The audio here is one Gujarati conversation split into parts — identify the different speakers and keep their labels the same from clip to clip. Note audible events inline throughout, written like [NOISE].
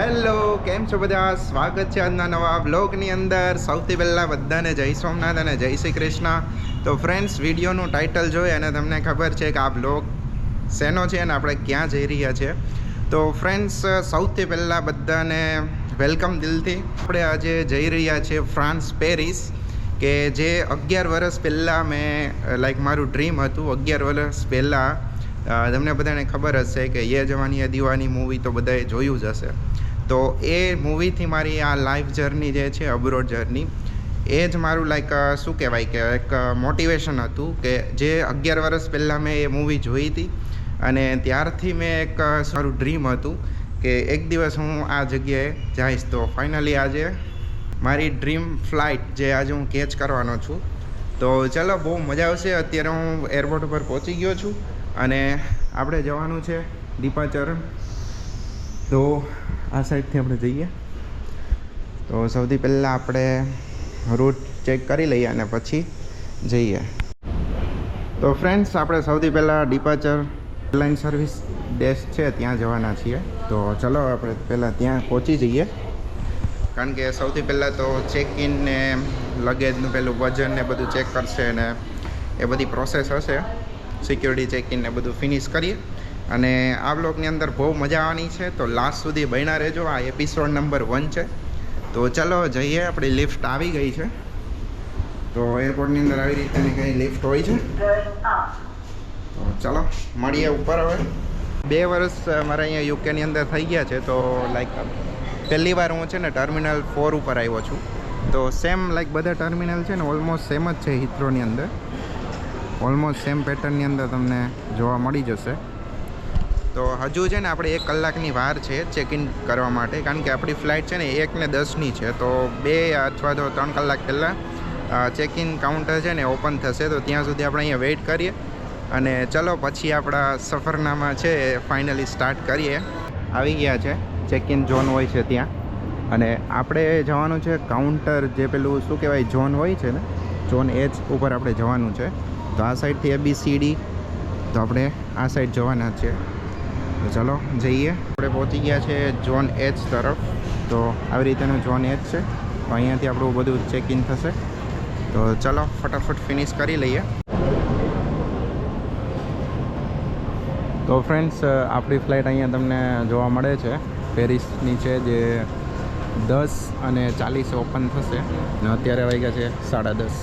Speaker 1: હેલો, કેમ છો બધા? સ્વાગત છે આજના નવા બ્લોગની અંદર. સૌથી પહેલાં બધાને જય સોમનાથ અને જય શ્રી કૃષ્ણ. તો ફ્રેન્ડ્સ વિડીયોનું ટાઇટલ જોઈ અને તમને ખબર છે કે આ બ્લોગ શેનો છે અને આપણે ક્યાં જઈ રહ્યા છીએ તો ફ્રેન્ડ્સ સૌથી પહેલાં બધાને વેલકમ દિલથી. આપણે આજે જઈ રહ્યા છીએ ફ્રાન્સ પેરિસ કે જે અગિયાર વર્ષ પહેલાં મેં લાઈક મારું ડ્રીમ હતું, અગિયાર વર્ષ પહેલાં. તમને બધાને ખબર હશે કે યે જવાની એ દીવાની મૂવી તો બધાએ જોયું જ હશે. તો એ મૂવીથી મારી આ લાઈફ જર્ની જે છે અબ્રોડ જર્ની એ જ મારું લાઈક શું કહેવાય કે, એક મોટિવેશન હતું કે જે અગિયાર વર્ષ પહેલાં મેં એ મૂવી જોઈ હતી અને ત્યારથી મેં એક મારું ડ્રીમ હતું કે એક દિવસ હું આ જગ્યાએ જઈશ. તો ફાઇનલી આજે મારી ડ્રીમ ફ્લાઇટ જે આજે હું કેચ કરવાનો છું. તો ચલો, બહુ મજા આવશે. અત્યારે હું એરપોર્ટ ઉપર પહોંચી ગયો છું અને આપણે જવાનું છે દીપાચરણ. તો આ સાઈડથી આપણે જઈએ. તો સૌથી પહેલાં આપણે રૂટ ચેક કરી લઈએ અને પછી જઈએ. તો ફ્રેન્ડ્સ આપણે સૌથી પહેલાં ડિપાચર એરલાઇન સર્વિસ ડેશ છે, ત્યાં જવાના છીએ. તો ચલો આપણે પહેલાં ત્યાં પહોંચી જઈએ. કારણ કે સૌથી પહેલાં તો ચેક ઇન ને લગેજનું પેલું વજન ને બધું ચેક કરશે ને એ બધી પ્રોસેસ હશે. સિક્યોરિટી ચેક ઇન ને બધું ફિનિશ કરીએ. અને આ બ્લોગની અંદર બહુ મજા આવવાની છે. તો લાસ્ટ સુધી બન્યા રહેજો. આ એપિસોડ નંબર વન છે. તો ચલો, જઈએ. આપણી લિફ્ટ આવી ગઈ છે. તો એરપોર્ટની અંદર આવી રીતની કંઈ લિફ્ટ હોય છે? તો ચલો, મળીએ ઉપર હવે. બે વર્ષ મારા અહીંયા યુકેની અંદર થઈ ગયા છે. તો લાઈક પહેલી વાર હું છે ને ટર્મિનલ ફોર ઉપર આવ્યો છું. તો સેમ લાઈક બધા ટર્મિનલ છે ને ઓલમોસ્ટ સેમ જ છે હિથ્રોની અંદર. ઓલમોસ્ટ સેમ પેટર્નની અંદર તમને જોવા મળી જશે. તો હજુ છે ને આપણે એક કલાકની વાર છે ચેક ઇન કરવા માટે. કારણ કે આપણી ફ્લાઇટ છે ને એક ને દસની છે. તો બે અથવા તો ત્રણ કલાક પહેલાં ચેક ઇન કાઉન્ટર છે ને ઓપન થશે. તો ત્યાં સુધી આપણે અહીંયા વેઇટ કરીએ. અને ચલો પછી આપણા સફરનામા છે ફાઇનલી સ્ટાર્ટ કરીએ. આવી ગયા છે. ચેક ઇન ઝોન હોય છે ત્યાં. અને આપણે જવાનું છે કાઉન્ટર જે પેલું શું કહેવાય ઝોન હોય છે ને? ઝોન એચ ઉપર આપણે જવાનું છે. તો આ સાઈડથી એ બી સી તો આપણે આ સાઈડ જવાના છે. તો ચાલો જઈએ. આપણે પહોંચી ગયા છે ઝોન એચ તરફ. તો આવી રીતેનું ઝોન એચ છે. તો અહીંયાથી આપણું બધું ચેક ઇન થશે. તો ચાલો ફટાફટ ફિનિશ કરી લઈએ. તો ફ્રેન્ડ્સ આપણી ફ્લાઇટ અહીંયા તમને જોવા મળે છે. પેરિસની છે જે દસ અને ચાલીસ ઓપન થશે. અને અત્યારે વાગ્યા છે સાડા દસ.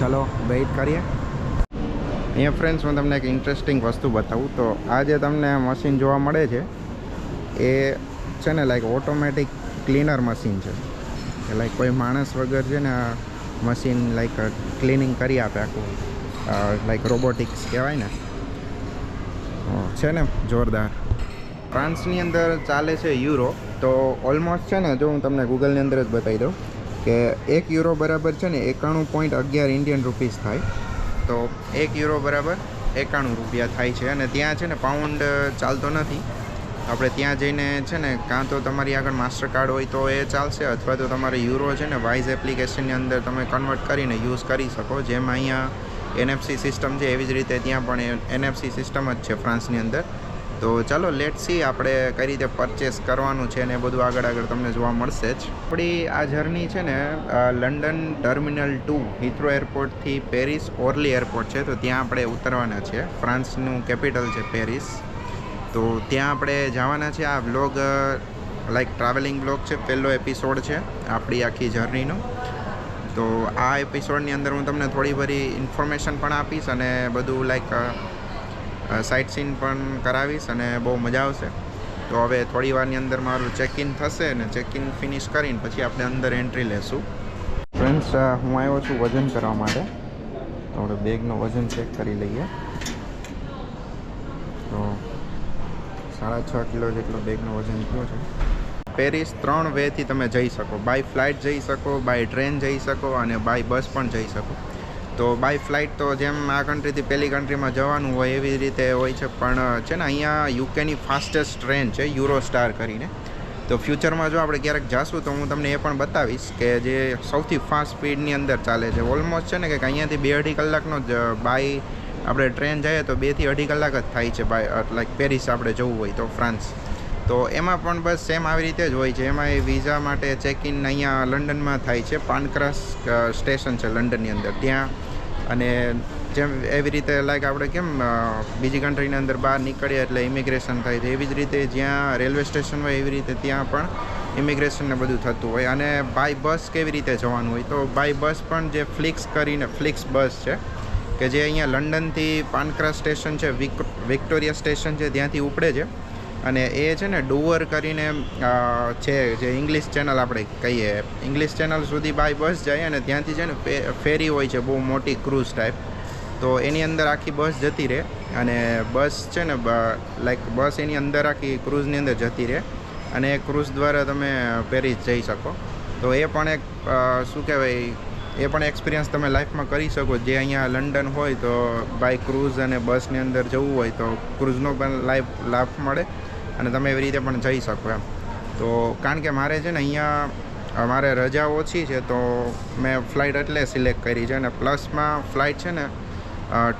Speaker 1: ચલો વેઇટ કરીએ. અહીંયા ફ્રેન્ડ્સ હું તમને એક ઇન્ટરેસ્ટિંગ વસ્તુ બતાવું. તો આ જે તમને મશીન જોવા મળે છે. એ છે ને લાઈક ઓટોમેટિક ક્લીનર મશીન છે. કે લાઈક કોઈ માણસ વગર છે ને મશીન લાઈક ક્લિનિંગ કરી આપે આખું. લાઈક રોબોટિક્સ કહેવાય ને. છે ને, જોરદાર. ફ્રાન્સની અંદર ચાલે છે યુરો. તો ઓલમોસ્ટ છે ને, જો હું તમને ગૂગલની અંદર જ બતાવી દઉં, કે એક યુરો બરાબર છે ને, એકાણું પોઈન્ટ અગિયાર ઇન્ડિયન રૂપીસ થાય. તો એક યુરો બરાબર એકાણું રૂપિયા થાય છે. અને ત્યાં છે ને પાઉન્ડ ચાલતો નથી. આપણે ત્યાં જઈને છે ને કાં તો તમારી આગળ માસ્ટર કાર્ડ હોય તો એ ચાલશે, અથવા તો તમારે યુરો છે ને વાઇઝ એપ્લિકેશનની અંદર તમે કન્વર્ટ કરીને યુઝ કરી શકો. જેમ અહીંયા એનએફસી સિસ્ટમ છે, એવી જ રીતે ત્યાં પણ એનએફસી સિસ્ટમ જ છે ફ્રાન્સની અંદર. તો ચાલો લેટ સી આપણે કઈ રીતે પરચેસ કરવાનું છે ને એ બધું આગળ આગળ તમને જોવા મળશે જ. આપણી આ જર્ની છે ને લંડન ટર્મિનલ ટુ હિથ્રો એરપોર્ટથી પેરિસ ઓર્લી એરપોર્ટ છે. તો ત્યાં આપણે ઉતરવાના છે. ફ્રાન્સનું કેપિટલ છે પેરિસ તો ત્યાં આપણે જવાના છે. આ બ્લોગ લાઈક ટ્રાવેલિંગ બ્લોગ છે. પહેલો એપિસોડ છે આપણી આખી જર્નીનો તો આ એપિસોડની અંદર હું તમને થોડી બધી ઇન્ફોર્મેશન પણ આપીશ અને બધું લાઈક સાઇટ સીન પણ કરાવીશ અને બહુ મજા આવશે. તો હવે થોડી વારની અંદર મારું ચેક ઇન થશે ને ચેક ઇન ફિનિશ કરીને પછી આપણે અંદર એન્ટ્રી લેશું. ફ્રેન્ડ્સ હું આવ્યો છું વજન કરવા માટે. તો આપણે બેગનું વજન ચેક કરી લઈએ. તો સાડા છ કિલો જેટલો બેગનું વજન થયો છે. પેરિસ ત્રણ વેથી તમે જઈ શકો. બાય ફ્લાઇટ જઈ શકો બાય ટ્રેન જઈ શકો અને બાય બસ પણ જઈ શકો. તો બાય ફ્લાઇટ તો જેમ આ કન્ટ્રીથી પેલી કન્ટ્રીમાં જવાનું હોય એવી રીતે હોય છે, પણ છે ને, અહીંયા યુકેની ફાસ્ટેસ્ટ ટ્રેન છે યુરો સ્ટાર કરીને. તો ફ્યુચરમાં જો આપણે ક્યારેક જાશું, તો હું તમને એ પણ બતાવીશ કે જે સૌથી ફાસ્ટ સ્પીડની અંદર ચાલે છે. ઓલમોસ્ટ છે ને કે અહીંયાથી બે અઢી કલાકનો જ બાય આપણે ટ્રેન જઈએ તો બેથી અઢી કલાક જ થાય છે બાય લાઈક પેરિસ આપણે જવું હોય તો ફ્રાન્સ તો એમાં પણ બસ સેમ આવી રીતે જ હોય છે. એમાં એ વિઝા માટે ચેક ઇન અહીંયા લંડનમાં થાય છે. પાનક્રસ સ્ટેશન છે લંડનની અંદર. ત્યાં અને જેમ એવી રીતે લાઈક આપણે કેમ બીજી કન્ટ્રીની અંદર બહાર નીકળીએ એટલે ઇમિગ્રેશન થાય છે. એવી જ રીતે જ્યાં રેલવે સ્ટેશન હોય, એવી રીતે ત્યાં પણ ઇમિગ્રેશન ને બધું થતું હોય. અને બાય બસ કેવી રીતે જવાનું હોય? તો બાય બસ પણ જે ફ્લિક્સ કરીને ફ્લિક્સ બસ છે, કે જે અહીંયા લંડનથી પાનક્રા સ્ટેશન છે વિક વિક્ટોરિયા સ્ટેશન છે, ત્યાંથી ઉપડે છે. અને એ છે ને ડુવર કરીને છે જે ઇંગ્લિશ ચેનલ આપણે કહીએ. ઇંગ્લિશ ચેનલ સુધી બાય બસ જાય અને ત્યાંથી છે ને ફેરી હોય છે, બહુ મોટી ક્રૂઝ ટાઈપ તો એની અંદર આખી બસ જતી રહે અને બસ છે ને લાઈક બસ એની અંદર આખી ક્રૂઝની અંદર જતી રહે અને એ ક્રૂઝ દ્વારા તમે પેરિસ જઈ શકો. તો એ પણ એક શું કહેવાય એ પણ એક્સપિરિયન્સ તમે લાઈફમાં કરી શકો. જે અહીંયા લંડન હોય તો બાય ક્રૂઝ અને બસની અંદર જવું હોય તો ક્રૂઝનો પણ લાઈફ લાભ મળે અને તમે એવી રીતે પણ જઈ શકો એમ. તો કારણ કે મારે છે ને અહીંયા મારે રજા ઓછી છે તો મેં ફ્લાઇટ એટલે સિલેક્ટ કરી છે અને પ્લસમાં ફ્લાઇટ છે ને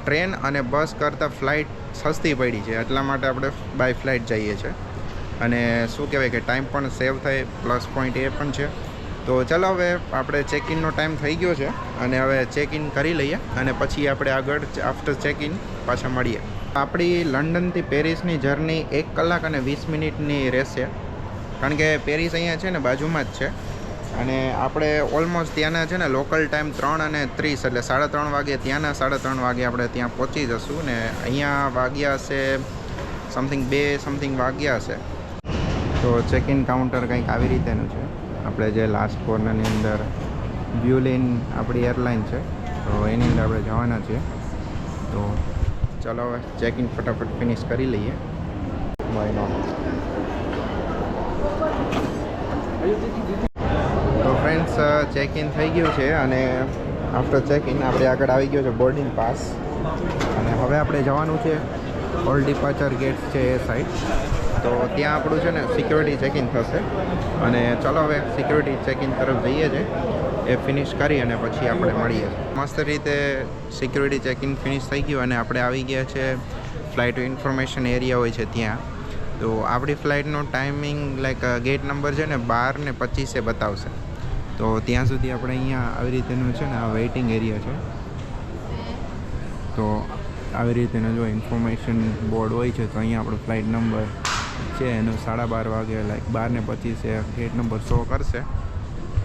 Speaker 1: ટ્રેન અને બસ કરતાં ફ્લાઇટ સસ્તી પડી છે. એટલા માટે આપણે બાય ફ્લાઇટ જઈએ છીએ અને શું કહેવાય કે ટાઈમ પણ સેવ થાય પ્લસ પોઈન્ટ એ પણ છે. તો ચાલો હવે આપણે ચેક ઇનનો ટાઈમ થઈ ગયો છે અને હવે ચેક ઇન કરી લઈએ અને પછી આપણે આગળ આફ્ટર ચેક ઇન પાછા મળીએ. આપણી લંડનથી પેરિસની જર્ની એક કલાક અને વીસ મિનિટની રહેશે. કારણ કે પેરિસ અહીંયા છે ને, બાજુમાં જ છે. અને આપણે ઓલમોસ્ટ ત્યાંના છે ને લોકલ ટાઈમ ત્રણ અને ત્રીસ, એટલે સાડા ત્રણ વાગે ત્યાંના સાડા ત્રણ વાગે આપણે ત્યાં પહોંચી જશું ને અહીંયા વાગ્યા હશે સમથિંગ બે સમથિંગ વાગ્યા હશે. તો ચેક ઇન કાઉન્ટર કંઈક આવી રીતેનું છે. આપણે જે લાસ્ટ કોર્નરની અંદર બ્યુલિન આપણી એરલાઇન છે, તો એની અંદર આપણે જવાના છીએ. તો ચલો હવે ચેક ઇન ફટાફટ ફિનિશ કરી લઈએ. તો ફ્રેન્ડ્સ ચેક ઇન થઈ ગયું છે અને આફ્ટર ચેક ઇન આપણે આગળ આવી ગયો છે બોર્ડિંગ પાસ અને હવે આપણે જવાનું છે ઓલ ડિપાર્ચર ગેટ્સ છે એ સાઈડ તો ત્યાં આપણું છે ને સિક્યોરિટી ઇન થશે. અને ચલો હવે સિક્યોરિટી ચેક ઇન તરફ જઈએ છે. એ ફિનિશ કરી અને પછી આપણે મળીએ. મસ્ત રીતે સિક્યોરિટી ચેક ઇન ફિનિશ થઈ ગયું અને આપણે આવી ગયા છે ફ્લાઇટ ઇન્ફોર્મેશન એરિયા હોય છે ત્યાં. તો આપણી ફ્લાઇટનો ટાઈમિંગ લાઈક ગેટ નંબર છે ને બાર ને પચીસે બતાવશે. તો ત્યાં સુધી આપણે અહીંયા આવી રીતેનું છે ને આ વેઇટિંગ એરિયા છે. તો આવી રીતેનું જો ઇન્ફોર્મેશન બોર્ડ હોય છે તો અહીંયા આપણો ફ્લાઇટ નંબર છે, એનું સાડા બાર વાગે લાઈક બાર ને પચીસે ગેટ નંબર શો કરશે.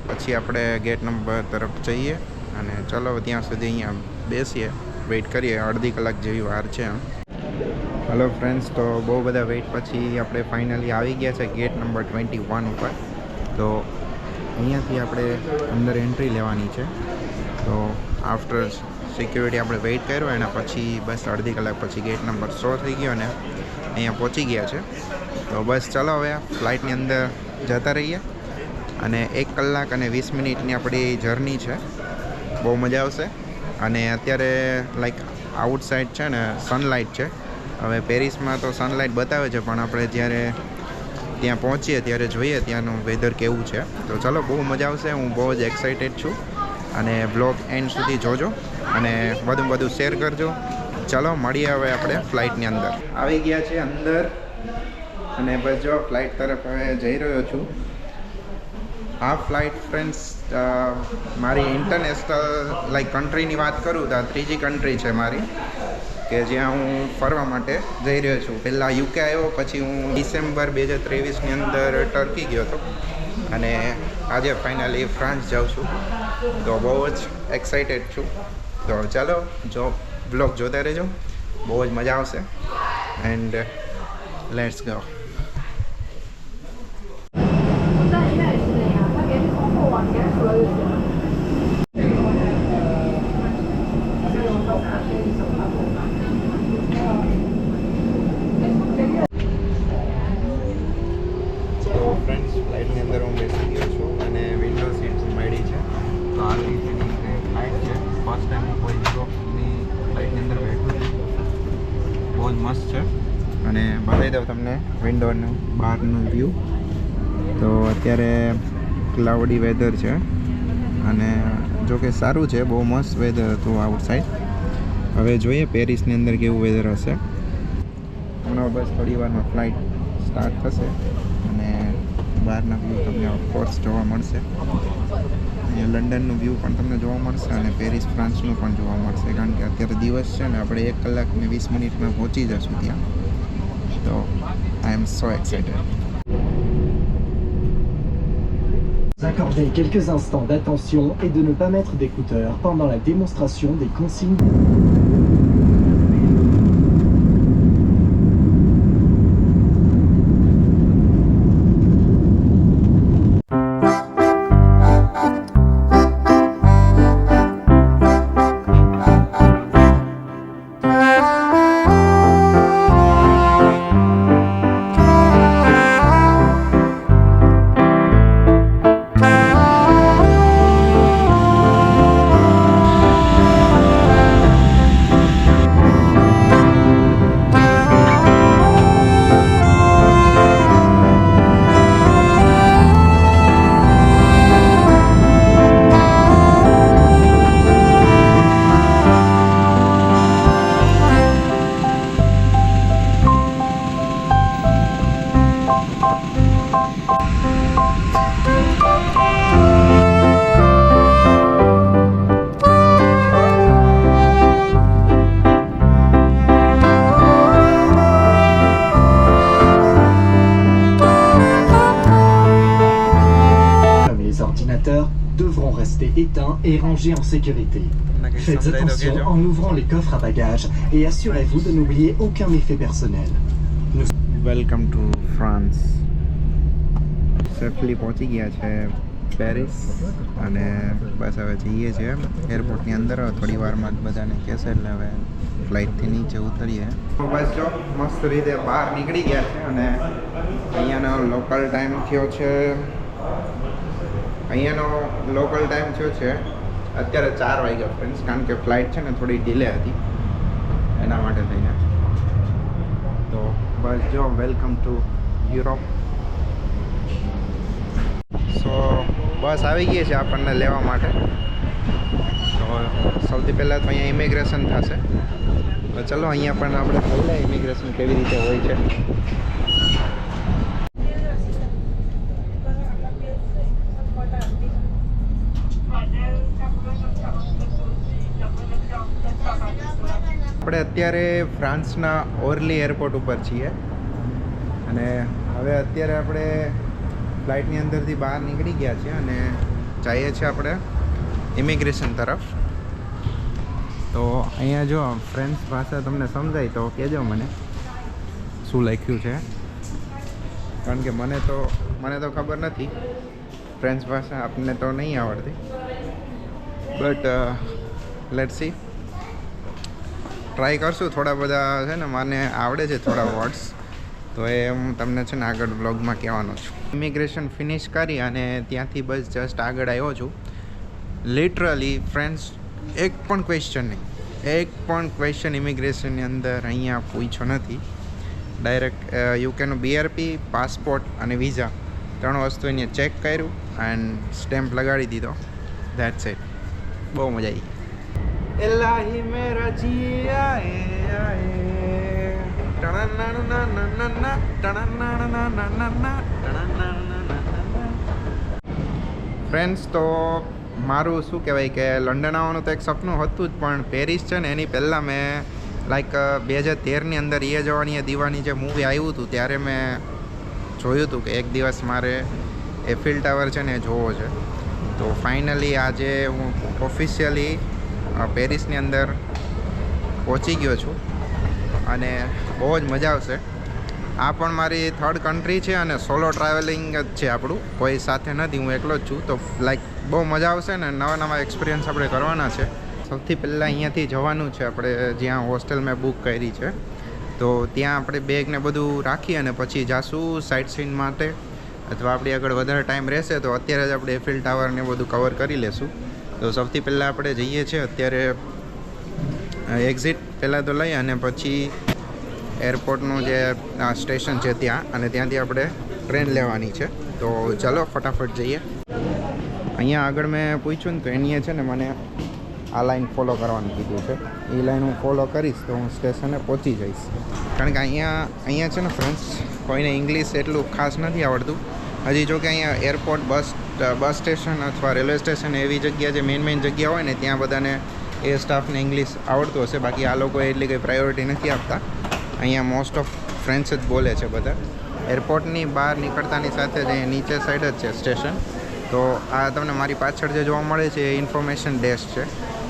Speaker 1: પછી આપણે ગેટ નંબર તરફ જઈએ અને ચલો ત્યાં સુધી અહીંયા બેસીએ વેઇટ કરીએ, અડધી કલાક જેવી વાર છે એમ. હલો ફ્રેન્ડ્સ તો બહુ બધા વેઇટ પછી આપણે ફાઇનલી આવી ગયા છે ગેટ નંબર ટ્વેન્ટી વન ઉપર. તો અહીંયાથી આપણે અંદર એન્ટ્રી લેવાની છે. તો આફ્ટર સિક્યુરિટી આપણે વેઇટ કર્યો, એના પછી બસ અડધી કલાક પછી ગેટ નંબર સો થઈ ગયો અને અહીંયા પહોંચી ગયા છે. તો બસ ચલો હવે ફ્લાઇટની અંદર જતા રહીએ. અને એક કલાક અને વીસ મિનિટની આપણી જર્ની છે. બહુ મજા આવશે. અને અત્યારે લાઈક આઉટસાઇડ છે ને સનલાઇટ છે. હવે પેરિસમાં તો સનલાઇટ બતાવે છે, પણ આપણે જ્યારે ત્યાં પહોંચીએ, ત્યારે જોઈએ ત્યાંનું વેધર કેવું છે. તો ચલો, બહુ મજા આવશે. હું બહુ જ એક્સાઇટેડ છું. અને બ્લોગ એન્ડ સુધી જોજો. અને વધુમાં વધુ શેર કરજો. ચલો, મળીએ હવે આપણે ફ્લાઇટની અંદર. આવી ગયા છે અંદર. અને બસ જો ફ્લાઇટ તરફ હવે જઈ રહ્યો છું. આ ફ્લાઇટ ફ્રેન્ડ્સ મારી ઇન્ટરનેશનલ લાઈક કન્ટ્રીની વાત કરું તો આ ત્રીજી કન્ટ્રી છે મારી, કે જ્યાં હું ફરવા માટે જઈ રહ્યો છું. પહેલાં યુકે આવ્યો, પછી હું ડિસેમ્બર બે હજાર ત્રેવીસની અંદર ટર્કી ગયો હતો. અને આજે ફાઇનલી ફ્રાન્સ જાઉં છું. તો બહુ જ એક્સાઇટેડ છું. તો ચાલો, જો બ્લોગ જોતા રહેજો. બહુ જ મજા આવશે. એન્ડ લેટ્સ ગો છું મસ્ત છે. અને બતાવી દઉં તમને વિન્ડોનું બહારનું વ્યૂ તો અત્યારે ક્લાઉડી વેધર છે. અને જો કે સારું છે, બહુ મસ્ત વેધર હતું આઉટસાઇડ હવે જોઈએ પેરિસની અંદર કેવું વેધર હશે. હમણાં બસ થોડી વારમાં ફ્લાઇટ સ્ટાર્ટ થશે. અને બહારના વ્યૂ તમને ઓફકોર્સ જોવા મળશે. લંડનનું વ્યૂ પણ તમને જોવા મળશે અને પેરિસ ફ્રાન્સનું પણ જોવા મળશે કારણ કે અત્યારે દિવસ છે ને આપણે એક કલાક ને વીસ મિનિટમાં પહોંચી જશું ત્યાં તો I am so excited
Speaker 2: Accorder quelques instants d'attention et de ne pas mettre d'écouteurs pendant la démonstration des consignes. Rangés en sécurité. Faites attention en ouvrant les coffres à bagages et assurez-vous de n'oublier aucun effet personnel.
Speaker 1: Welcome to France safely પહોંચી ગયા છે પેરિસ અને બસ હવે જઈએ છીએ એરપોર્ટની અંદર હવે થોડી વારમાં જ બધાને કહેશે એટલે હવે ફ્લાઇટથી નીચે ઉતરીએ બસ જો મસ્ત રીતે બહાર નીકળી ગયા છે અને અહીંયાનો લોકલ ટાઈમ થયો છે અહીંયાનો લોકલ ટાઈમ થયો છે અત્યારે ચાર વાગ્યા ફ્રેન્ડ્સ કારણ કે ફ્લાઇટ છે ને થોડી ડિલે હતી. એના માટે થઈને. તો બસ જો વેલકમ ટુ યુરોપ સો બસ આવી ગઈ છે આપણને લેવા માટે. તો સૌથી પહેલાં તો અહીંયા ઇમિગ્રેશન થશે. તો ચલો, અહીંયા પણ આપણે પહેલાં ઇમિગ્રેશન કેવી રીતે હોય છે આપણે અત્યારે ફ્રાન્સના ઓર્લી એરપોર્ટ ઉપર છીએ. અને હવે અત્યારે આપણે ફ્લાઇટની અંદરથી બહાર નીકળી ગયા છીએ અને જઈએ છીએ આપણે ઇમિગ્રેશન તરફ. તો અહીંયા જો ફ્રેન્ચ ભાષા તમને સમજાય તો કહેજો મને શું લખ્યું છે. કારણ કે મને તો મને તો ખબર નથી. ફ્રેન્ચ ભાષા આપણને તો નહીં આવડતી. બટ લેટ સી ટ્રાય કરશું. થોડા બધા છે ને, મને આવડે છે થોડા વર્ડ્સ તો એ હું તમને છે ને આગળ બ્લોગમાં કહેવાનો છું. ઇમિગ્રેશન ફિનિશ કરી અને ત્યાંથી બસ જસ્ટ આગળ આવ્યો છું. લિટરલી ફ્રેન્ડ્સ એક પણ ક્વેશ્ચન નહીં. એક પણ ક્વેશ્ચન ઇમિગ્રેશનની અંદર અહીંયા પૂછ્યો નથી. ડાયરેક્ટ યુકેનું બીઆરપી પાસપોર્ટ અને વિઝા ત્રણ વસ્તુ એને ચેક કર્યું એન્ડ સ્ટેમ્પ લગાડી દીધો. ધેટ્સ ઇટ બહુ મજા આવી એલાહી મે રજીયા એ આએ ટણનના નનના ટણનના નનના ફ્રેન્ડ્સ તો મારું શું કહેવાય કે લંડન આવવાનું તો એક સપનું હતું જ, પણ પેરિસ છે ને, એની પહેલાં મેં લાઈક બે હજાર તેરની અંદર એ જવાની એ દીવાની જે મૂવી આવ્યું હતું, ત્યારે મેં જોયું હતું કે એક દિવસ મારે એફિલ ટાવર છે ને એ જોવો છે. તો ફાઇનલી આજે હું ઓફિશિયલી પેરિસની અંદર પહોંચી ગયો છું અને બહુ જ મજા આવશે. આ પણ મારી થર્ડ કન્ટ્રી છે અને સોલો ટ્રાવેલિંગ જ છે આપણું. કોઈ સાથે નથી, હું એકલો જ છું. તો લાઈક બહુ મજા આવશે ને નવા નવા એક્સપિરિયન્સ આપણે કરવાના છે. સૌથી પહેલાં અહીંયાથી જવાનું છે આપણે, જ્યાં હોસ્ટેલ મેં બુક કરી છે. તો ત્યાં આપણે બેગને બધું રાખી અને પછી જાશું સાઇટ સીન માટે. અથવા આપણી આગળ વધારે ટાઈમ રહેશે તો અત્યારે જ આપણે એફિલ ટાવરને બધું કવર કરી લેશું. તો સૌથી પહેલાં આપણે જઈએ છીએ, અત્યારે એક્ઝિટ પહેલાં તો લઈ અને પછી એરપોર્ટનું જે સ્ટેશન છે ત્યાં અને ત્યાંથી આપણે ટ્રેન લેવાની છે. તો ચાલો ફટાફટ જઈએ. અહીંયા આગળ મેં પૂછ્યું ને તો એનીએ છે ને મને આ લાઈન ફોલો કરવાનું કીધું છે. એ લાઈન હું ફોલો કરીશ તો હું સ્ટેશને પહોંચી જઈશ. કારણ કે અહીંયા અહીંયા છે ને ફ્રેન્ડ્સ કોઈને ઇંગ્લિશ એટલું ખાસ નથી આવડતું. હજી જો કે અહીંયા એરપોર્ટ બસ બસ સ્ટેશન અથવા રેલવે સ્ટેશન એવી જગ્યા જે મેઇન મેઇન જગ્યા હોય ને, ત્યાં બધાને એ સ્ટાફને ઇંગ્લિશ આવડતું હશે. બાકી આ લોકોએ એટલી કંઈ પ્રાયોરિટી નથી આપતા. અહીંયા મોસ્ટ ઓફ ફ્રેન્ડ્સ જ બોલે છે બધા. એરપોર્ટની બહાર નીકળતાની સાથે જ નીચે સાઈડ જ છે સ્ટેશન તો આ તમને મારી પાછળ જે જોવા મળે છે એ ઇન્ફોર્મેશન ડેસ્ક છે.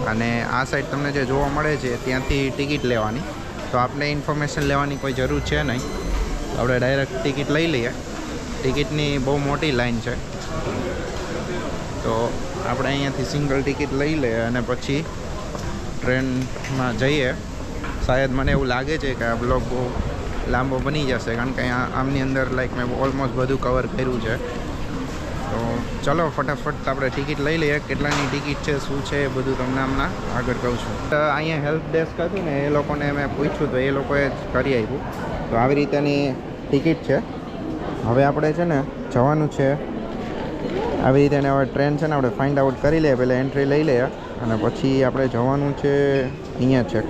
Speaker 1: અને આ સાઈડ તમને જે જોવા મળે છે ત્યાંથી ટિકિટ લેવાની. તો આપણે ઇન્ફોર્મેશન લેવાની કોઈ જરૂર છે નહીં. આપણે ડાયરેક્ટ ટિકિટ લઈ લઈએ. ટિકિટની બહુ મોટી લાઈન છે. તો આપણે અહીંયાથી સિંગલ ટિકિટ લઈ લઈએ અને પછી ટ્રેનમાં જઈએ. શાયદ મને એવું લાગે છે કે આ બ્લોગ બહુ લાંબો બની જશે, કારણ કે અહીંયા આમની અંદર લાઈક મેં ઓલમોસ્ટ બધું કવર કર્યું છે. તો ચલો, ફટાફટ આપણે ટિકિટ લઈ લઈએ. કેટલાની ટિકિટ છે, શું છે, એ બધું તમને હમણાં આગળ કહું છું. અહીંયા હેલ્પ ડેસ્ક હતું ને, એ લોકોને મેં પૂછ્યું, તો એ લોકોએ જ કરી આપ્યું. તો આવી રીતેની ટિકિટ છે. હવે આપણે છે ને જવાનું છે આવી રીતે એને હવે ટ્રેન છે ને આપણે ફાઇન્ડ આઉટ કરી લઈએ, પહેલાં એન્ટ્રી લઈ લઈએ અને પછી આપણે જવાનું છે અહીંયા છેક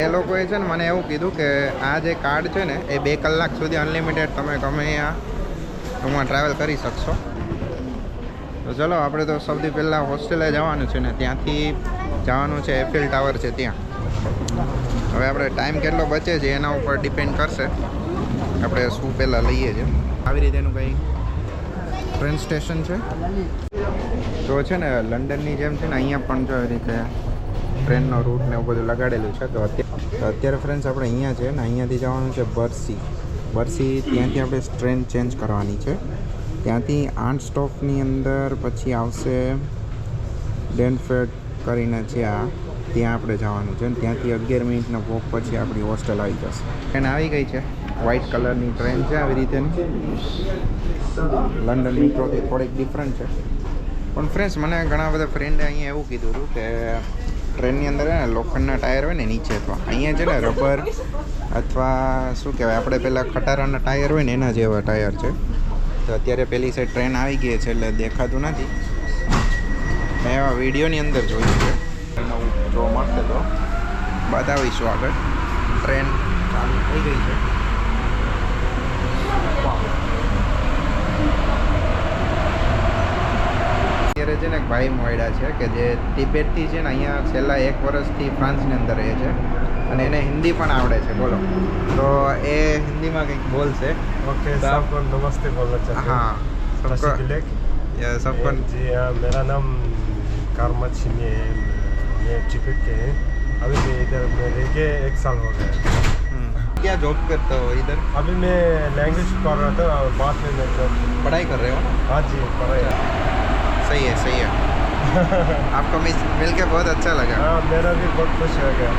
Speaker 1: એ લોકોએ છે ને મને એવું કીધું કે આ જે કાર્ડ છે ને, એ બે કલાક સુધી અનલિમિટેડ તમે ગમે અહીંયા ટૂંકમાં ટ્રાવેલ કરી શકશો. તો ચલો, આપણે તો સૌથી પહેલાં હોસ્ટેલે જવાનું છે ને, ત્યાંથી જવાનું છે એફિલ ટાવર છે ત્યાં. હવે આપણે ટાઈમ કેટલો બચે છે, એના ઉપર ડિપેન્ડ કરશે. આપણે શું પહેલાં લઈએ છીએ? આવી રીતેનું કંઈ ટ્રેન સ્ટેશન છે? તો છે ને, લંડનની જેમ છે ને, અહીંયા પણ જો આવી રીતે ટ્રેનનો રૂટ ને એવું બધું લગાડેલું છે, તો અત્યારે અત્યારે ફ્રેન્ડ્સ આપણે અહીંયા છે ને, અહીંયાથી જવાનું છે બરસી. બરસી ત્યાંથી આપણે ટ્રેન ચેન્જ કરવાની છે. ત્યાંથી આઠ સ્ટોપની અંદર પછી આવશે ડેનફેટ કરીને છે આ. ત્યાં આપણે જવાનું છે ને, ત્યાંથી અગિયાર મિનિટના વોક પછી આપણી હોસ્ટેલ આવી જશે. ટ્રેન આવી ગઈ છે. વ્હાઇટ કલરની ટ્રેન છે આવી રીતેની. લંડન મેટ્રોથી થોડીક ડિફરન્ટ છે. પણ ફ્રેન્ડ્સ મને ઘણા બધા ફ્રેન્ડે અહીંયા એવું કીધું હતું કે ટ્રેનની અંદર ને લોખંડના ટાયર હોય ને નીચે, તો અહીંયા છે ને રબર અથવા શું કહેવાય, આપણે પહેલાં ખટારાના ટાયર હોય ને એના જેવા ટાયર છે. તો અત્યારે પેલી સાઈડ ટ્રેન આવી ગઈ છે એટલે દેખાતું નથી. મેં એવા વિડીયોની અંદર જોયું છે. જોવા મળશે તો. બતાવીશું આગળ. ટ્રેન ચાલુ થઈ ગઈ છે. અત્યારે છે ને એક ભાઈ મળ્યા છે કે જે તિબેટથી છે ને અહીંયા છેલ્લા એક વર્ષથી ફ્રાન્સની અંદર રહે છે અને એને હિન્દી પણ આવડે છે બોલો તો એ હિન્દીમાં કંઈક બોલશે
Speaker 3: ओके
Speaker 1: तो आप-
Speaker 3: सबको नमस्ते बोलना चाहते
Speaker 1: हाँ
Speaker 3: सबको
Speaker 1: सबको
Speaker 3: तिलक
Speaker 1: ये सबको
Speaker 3: जी हाँ मेरा नाम कारमा छिमी है मैं टिकट के हैं अभी मैं इधर में रह के एक साल हो गया
Speaker 1: हम्म, क्या जॉब करते हो इधर
Speaker 3: अभी मैं लैंग्वेज पढ़ रहा था और बाद में मैं जॉब
Speaker 1: पढ़ाई कर रहे हो ना
Speaker 3: हाँ जी पढ़ाई
Speaker 1: सही है सही है [LAUGHS] आपको मिल मिल के बहुत अच्छा लगा
Speaker 3: हाँ मेरा भी बहुत खुश हो गया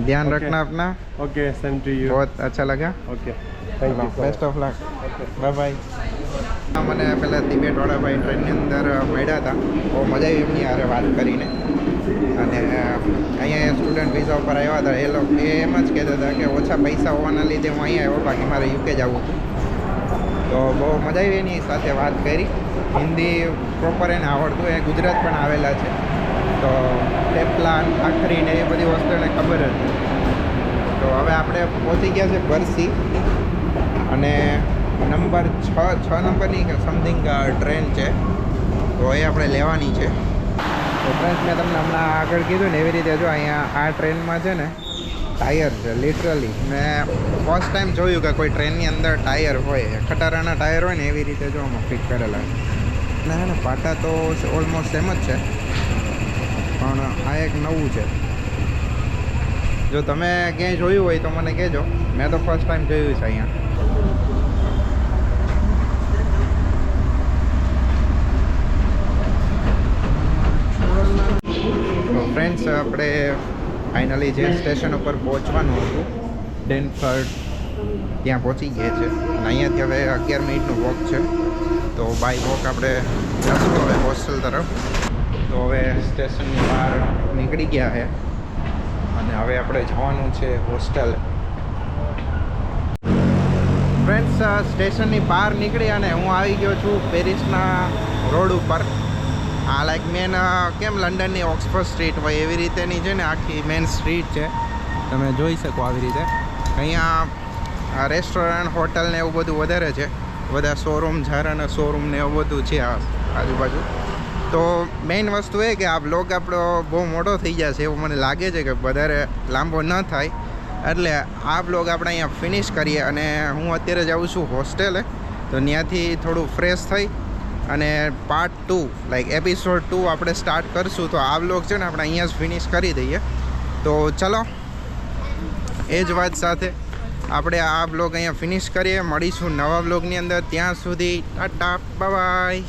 Speaker 1: ध्यान
Speaker 3: Okay.
Speaker 1: रखना अपना
Speaker 3: ओके सेम टू यू
Speaker 1: बहुत अच्छा लगा
Speaker 3: okay thank you
Speaker 1: best of luck bye bye મને પેલા તિબેટવાળા ભાઈ ટ્રેનની અંદર મળ્યા હતા બહુ મજા આવી એમની હારે વાત કરીને અને અહીંયા સ્ટુડન્ટ વિઝા ઉપર આવ્યા હતા. એ લોકો એ એમ જ કહેતા હતા કે ઓછા પૈસા હોવાના લીધે હું અહીંયા આવ્યો, બાકી મારે યુકે જવું હતું. તો બહુ મજા આવી એની સાથે વાત કરી. હિન્દી પ્રોપર એને આવડતું, એ ગુજરાત પણ આવેલા છે. તો ટેપલાન આખરી ને એ બધી વસ્તુ એને ખબર હતી. તો હવે આપણે પહોંચી ગયા છે બરસી અને નંબર છ છ નંબરની સમથિંગ ટ્રેન છે. તો એ આપણે લેવાની છે. તો ફ્રેન્ડ્સ મેં તમને હમણાં આગળ કીધું ને એવી રીતે જો અહીંયા આ ટ્રેનમાં છે ને, ટાયર છે લિટરલી મેં ફર્સ્ટ ટાઈમ જોયું કે કોઈ ટ્રેનની અંદર ટાયર હોય ખટારાના ટાયર હોય ને એવી રીતે જો આમાં ફિટ કરેલા ના ને પાટા તો ઓલમોસ્ટ સેમ જ છે, પણ આ એક નવું છે. જો તમે ક્યાંય જોયું હોય તો મને કહેજો. મેં તો ફર્સ્ટ ટાઈમ જોયું છે અહીંયા. આપણે ફાઇનલી જે સ્ટેશન ઉપર પહોંચવાનું હતું ડેનફર્ડ ત્યાં પહોંચી ગયા છે. અને અહીંયાથી હવે અગિયાર મિનિટનું વોક છે. તો બાય વોક આપણે જશું હવે હોસ્ટેલ તરફ. તો હવે સ્ટેશનની બહાર નીકળી ગયા છે. અને હવે આપણે જવાનું છે હોસ્ટેલ ફ્રેન્ડ્સ સ્ટેશનની બહાર નીકળી અને હું આવી ગયો છું પેરિસના રોડ ઉપર. આ લાઈક મેન કેમ લંડનની ઓક્સફર્ડ સ્ટ્રીટ હોય એવી રીતેની છે ને આખી મેન સ્ટ્રીટ છે. તમે જોઈ શકો આવી રીતે. અહીંયા રેસ્ટોરન્ટ હોટલ ને એવું બધું વધારે છે. બધા શોરૂમ ઝારાના શોરૂમ ને એવું બધું છે આ આજુબાજુ. તો મેઇન વસ્તુ એ કે આ બ્લોગ આપણો બહુ મોટો થઈ જશે એવું મને લાગે છે કે વધારે લાંબો ન થાય. એટલે આ બ્લોગ આપણે અહીંયા ફિનિશ કરીએ અને હું અત્યારે જાઉં છું હોસ્ટેલે તો ત્યાંથી થોડું ફ્રેશ થઈ અને part two like episode two આપણે સ્ટાર્ટ કરશું, તો આ બ્લોગ છે ને આપણે અહીંયા જ ફિનિશ કરી દઈએ. તો ચલો, એ જ વાત સાથે આપણે આ બ્લોગ અહીંયા ફિનિશ કરીએ. મળીશું નવા બ્લોગની અંદર. ત્યાં સુધી, ટાટા બાય